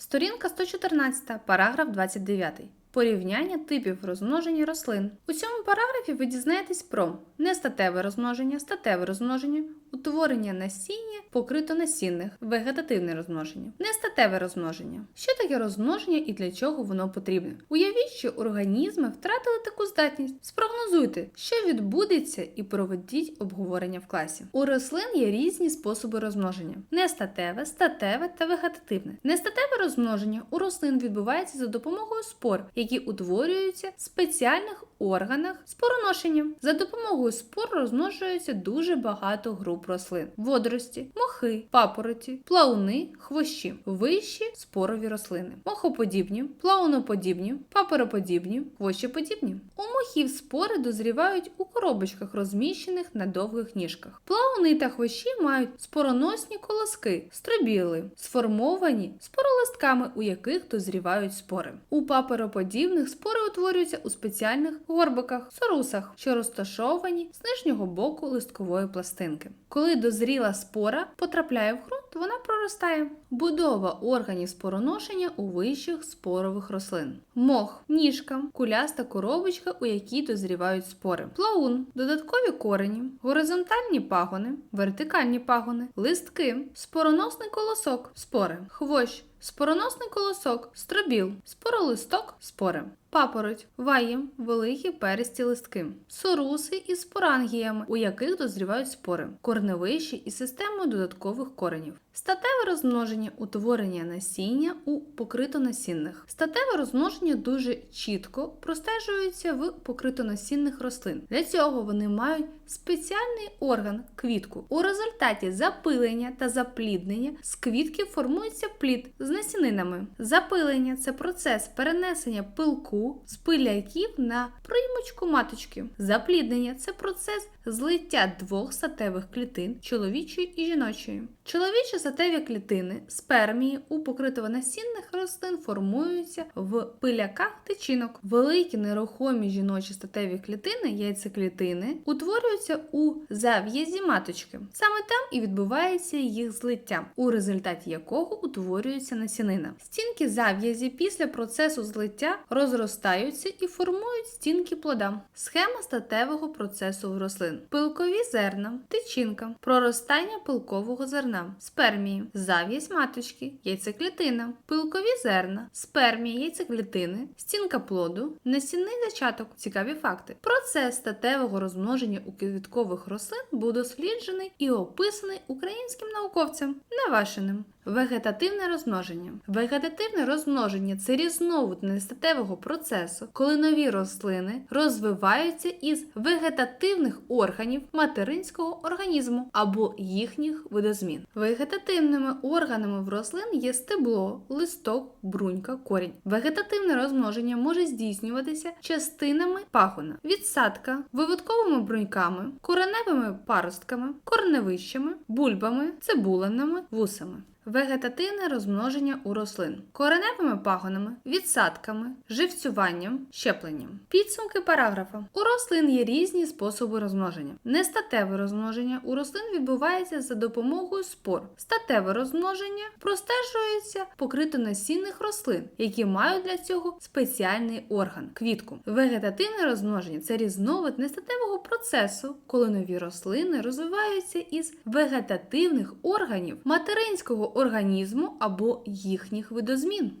Сторінка 114, параграф 29. Порівняння типів розмноження рослин. У цьому параграфі ви дізнаєтесь про нестатеве розмноження, статеве розмноження, утворення насіння, покритонасінних, вегетативне розмноження, нестатеве розмноження. Що таке розмноження і для чого воно потрібне? Уявіть, що організми втратили таку здатність. Спрогнозуйте, що відбудеться, і проведіть обговорення в класі. У рослин є різні способи розмноження: нестатеве, статеве та вегетативне. Нестатеве розмноження у рослин відбувається за допомогою спор, які утворюються в спеціальних органах спороношення. За допомогою спор розмножується дуже багато груп рослин: водорості, мохи, папороті, плауни, хвощі, вищі спорові рослини, мохоподібні, плауноподібні, папероподібні, хвощеподібні. У мохів спори дозрівають у коробочках, розміщених на довгих ніжках. Плауни та хвощі мають спороносні колоски, стробіли, сформовані споролистками, у яких дозрівають спори. У папероподібних спори утворюються у спеціальних горбиках, сорусах, що розташовані з нижнього боку листкової пластинки. Коли дозріла спора потрапляє в ґрунт, вона проростає. Будова органів спороношення у вищих спорових рослин. Мох, ніжка, куляста коробочка, у якій дозрівають спори. Плаун, додаткові корені, горизонтальні пагони, вертикальні пагони, листки, спороносний колосок, спори, хвощ, спороносний колосок, стробіл, споролисток, спори. Папороть, ваєм, великі перисті листки, соруси із спорангіями, у яких дозрівають спори, корневищі із системою додаткових коренів. Статеве розмноження утворення насіння у покритонасінних. Статеве розмноження дуже чітко простежується в покритонасінних рослин. Для цього вони мають спеціальний орган квітку. У результаті запилення та запліднення з квітки формується плід з насінинами. Запилення це процес перенесення пилку з пиляків на приймочку маточки. Запліднення це процес злиття двох статевих клітин чоловічої і жіночої. Чоловічі статеві клітини спермії у покритонасінних рослин формуються в пиляках тичинок. Великі нерухомі жіночі статеві клітини, яйцеклітини, утворюються у зав'язі маточки. Саме там і відбувається їх злиття, у результаті якого утворюється насінина. Стінки зав'язі після процесу злиття розростаються і формують стінки плода. Схема статевого процесу в рослин. Пилкові зерна, тичинка, проростання пилкового зерна, спермії, зав'язь маточки, яйцеклітина, пилкові зерна, спермії, яйцеклітини, стінка плоду, насінний зачаток. Цікаві факти. Процес статевого розмноження у квіткових рослин був досліджений і описаний українським науковцем Навашиним. Вегетативне розмноження. Вегетативне розмноження це різновид нестатевого процесу, коли нові рослини розвиваються із вегетативних органів материнського організму або їхніх видозмін. Вегетативними органами в рослин є стебло, листок, брунька, корінь. Вегетативне розмноження може здійснюватися частинами пагона, відсадка, виводковими бруньками, кореневими паростками, корневищами, бульбами, цибулинами, вусами. Вегетативне розмноження у рослин кореневими пагонами, відсадками, живцюванням, щепленням. Підсумки параграфа. У рослин є різні способи розмноження. Нестатеве розмноження у рослин відбувається за допомогою спор. Статеве розмноження простежується покритонасінних рослин, які мають для цього спеціальний орган квітку. Вегетативне розмноження це різновид нестатевого процесу, коли нові рослини розвиваються із вегетативних органів материнського організму або їхніх видозмін.